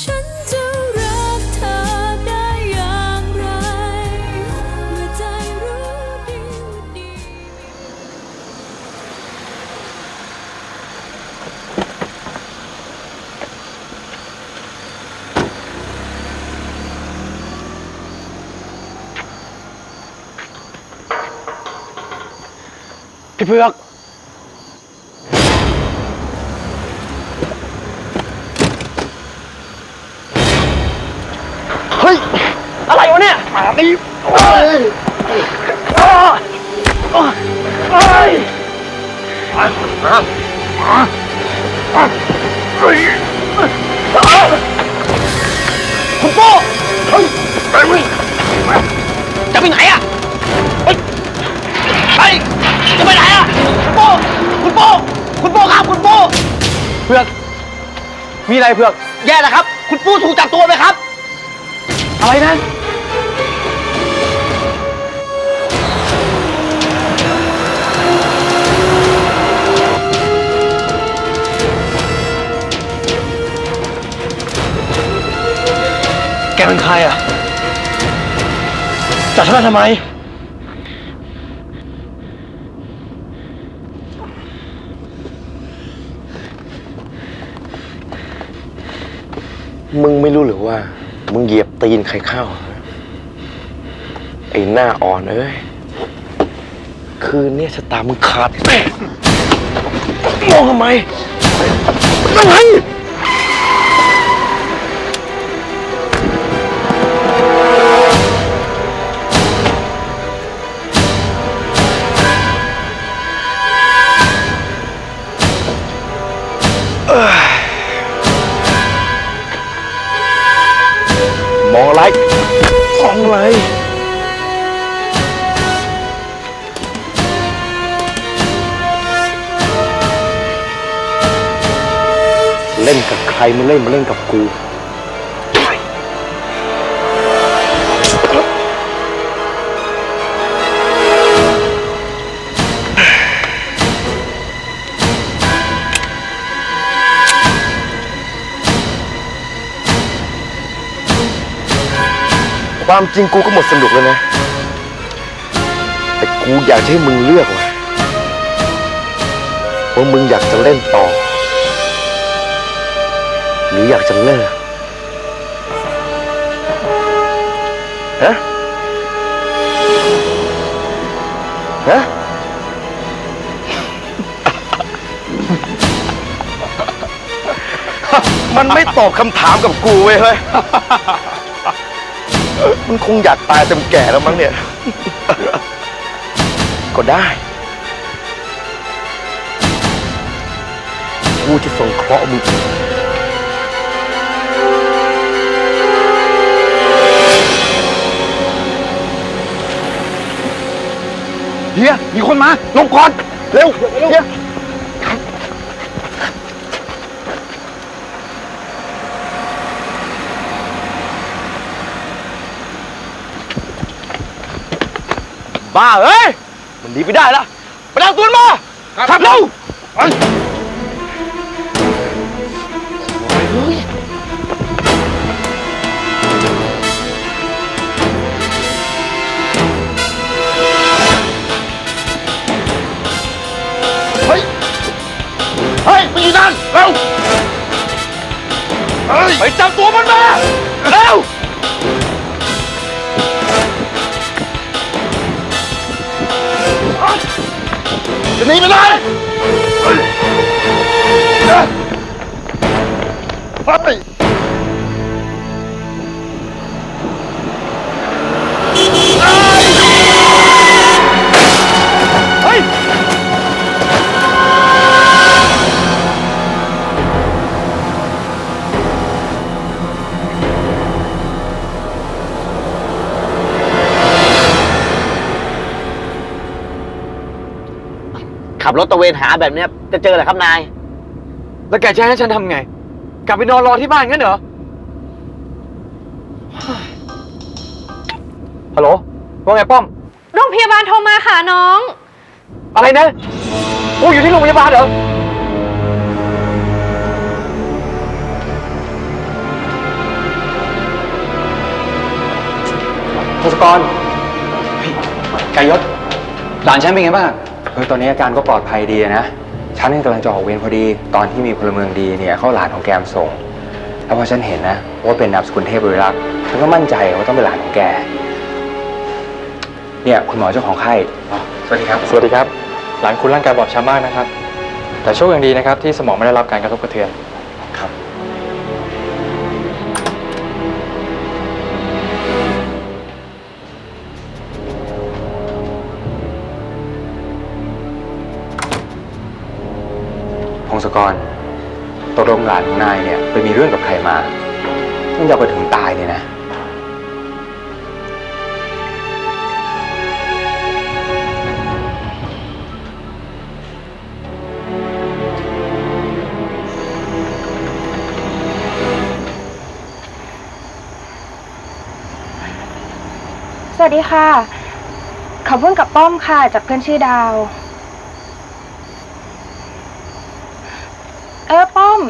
ฉันจะรักเธอได้อย่างไร เมื่อใจรู้ดีดี พี่เพือก เฮ้ย อะไรวะเนี่ยนี่เอ้ยอ้าอ้าเอ้ยอะอะอะอะเฮ้ยอะ คุณโป้เฮ้ยไปเว้ยจะไปไหนอะเฮ้ยเฮ้ยจะไปไหนอะคุณโป้คุณโป้คุณโป้ครับคุณโป้เพือกมีอะไรเพือกแย่แล้วครับ คุณปู้ถูกจับตัวไหมครับ อะไรนะ เป็นใครอะ จับฉันมาทำไม มึงไม่รู้หรือว่า มึงเหยียบตีนใครเข้า ไอ้หน้าอ่อนเอ้ย คืนนี้ชะตามึงขาดมองทำไมอะไร มองอะไรมองอะไร เล่นกับใครมึงเล่นมาเล่นกับกู ความจริงกูก็หมดสนุกแล้วนะ แต่กูอยากจะให้มึงเลือกว่ะว่ามึงอยากจะเล่นต่อ หรืออยากจะเลิกฮะฮะมันไม่ตอบคำถามกับกูเว้ยเฮ้ย มันคงอยากตายเต็มแก่แล้วมั้งเนี่ย ก็ได้กูจะส่งเคราะห์มึงเฮียมีคนมาลงก่อน เร็วเร็ว บ้าเอ้ย มันหนีไปได้แล้วไปเอาตัวมันมาขับเร็วไปเฮ้ย เฮ้ยไปอยู่นั่นเร็ว เฮ้ย ไปจับตัวมันมา เร็ว จะหนีไปไหนเฮ้ย รถตะเวนหาแบบเนี้ยจะเจอเหรอครับนาย แล้วแกจะให้ฉันทำไง กลับไปนอนรอที่บ้านงั้นเหรอฮัลโหลว่าไงป้อม โรงพยาบาลโทรมาค่ะน้อง อะไรนะกูอยู่ที่โรงพยาบาลเหรอ ทศกรไก่ยศหลานฉันเป็นไงบ้าง เออตอนนี้อาการก็ปลอดภัยดีนะ ฉันนี่กำลังจะออกเวรพอดี ตอนที่มีพลเมืองดีเนี่ยเขาเอาหลานของแกมาส่ง แล้วพอฉันเห็นนะว่าเป็นนามสกุลเทพบริรักษ์ฉันก็มั่นใจว่าต้องเป็นหลานของแก เนี่ยคุณหมอเจ้าของไข้อ๋อสวัสดีครับ สวัสดีครับ หลานคุณร่างกายบอบช้ำมากนะครับ แต่โชคยังดีนะครับที่สมองไม่ได้รับการกระทบกระเทือน กรตกลงหลานของนายเนี่ยไปมีเรื่องกับใครมามันจะเอาไปถึงตายเลยนะ สวัสดีค่ะ ขอเพิ่งกับป้อมค่ะ จากเพื่อนชื่อดาว เออป้อม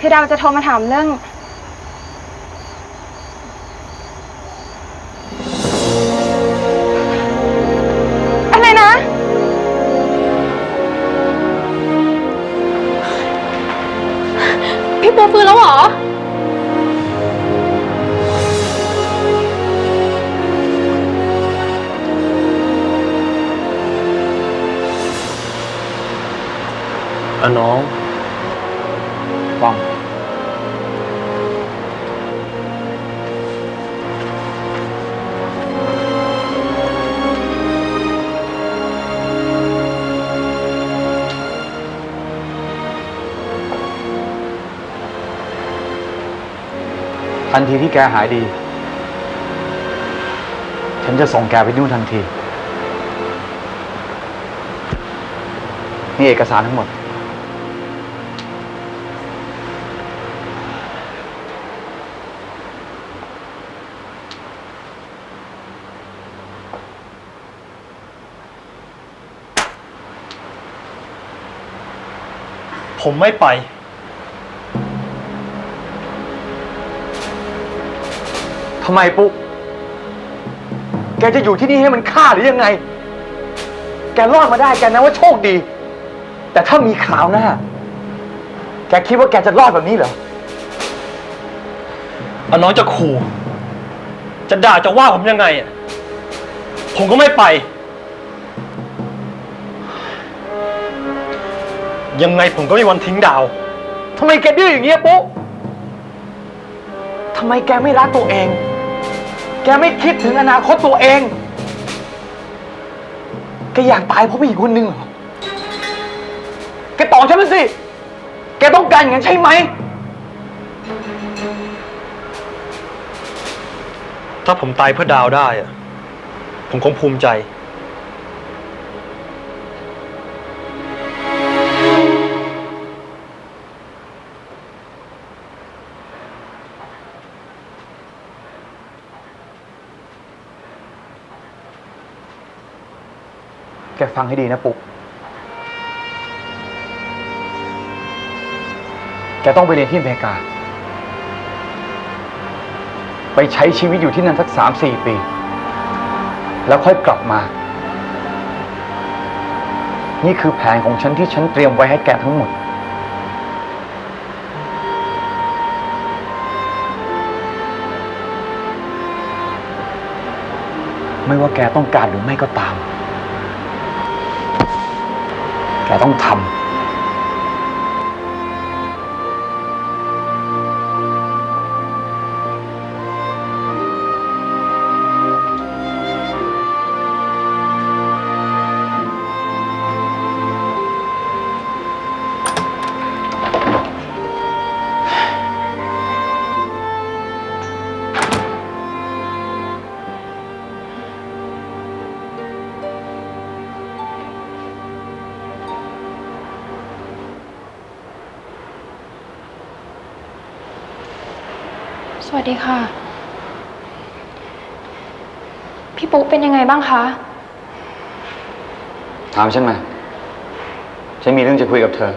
คือดาวจะโทรมาถามเรื่อง อะไรนะ พี่ปูฟื้นแล้วเหรอ อะน้องป้อม ทันทีที่แกหายดี ฉันจะส่งแกไปนู่นทันที นี่เอกสารทั้งหมด ผมไม่ไป ทำไมปุ๊ก แกจะอยู่ที่นี่ให้มันฆ่าหรือยังไง แกรอดมาได้แกนะว่าโชคดี แต่ถ้ามีข่าวหน้า แกคิดว่าแกจะรอดแบบนี้เหรอเอาน้องจะขู่ จะด่าจะว่าผมยังไงอะผมก็ไม่ไป ยังไงผมก็ไม่มีวันทิ้งดาว ทำไมแกดื้ออย่างเงี้ยปุ๊ทำไมแกไม่รักตัวเอง แกไม่คิดถึงอนาคตตัวเอง แกอยากตายเพราะผู้หญิงคนหนึ่งเหรอ แกตอบฉันมาสิ แกต้องการอย่างนั้นใช่ไหม ถ้าผมตายเพื่อดาวได้อะผมคงภูมิใจ แกฟังให้ดีนะปุ๊ก แกต้องไปเรียนที่อเมริกา ไปใช้ชีวิตอยู่ที่นั่นสักสามสี่ปี แล้วค่อยกลับมา นี่คือแผนของฉันที่ฉันเตรียมไว้ให้แกทั้งหมด ไม่ว่าแกต้องการหรือไม่ก็ตาม แกต้องทำ สวัสดีค่ะ พี่ปุ๊กเป็นยังไงบ้างคะ ถามฉันมา ฉันมีเรื่องจะคุยกับเธอ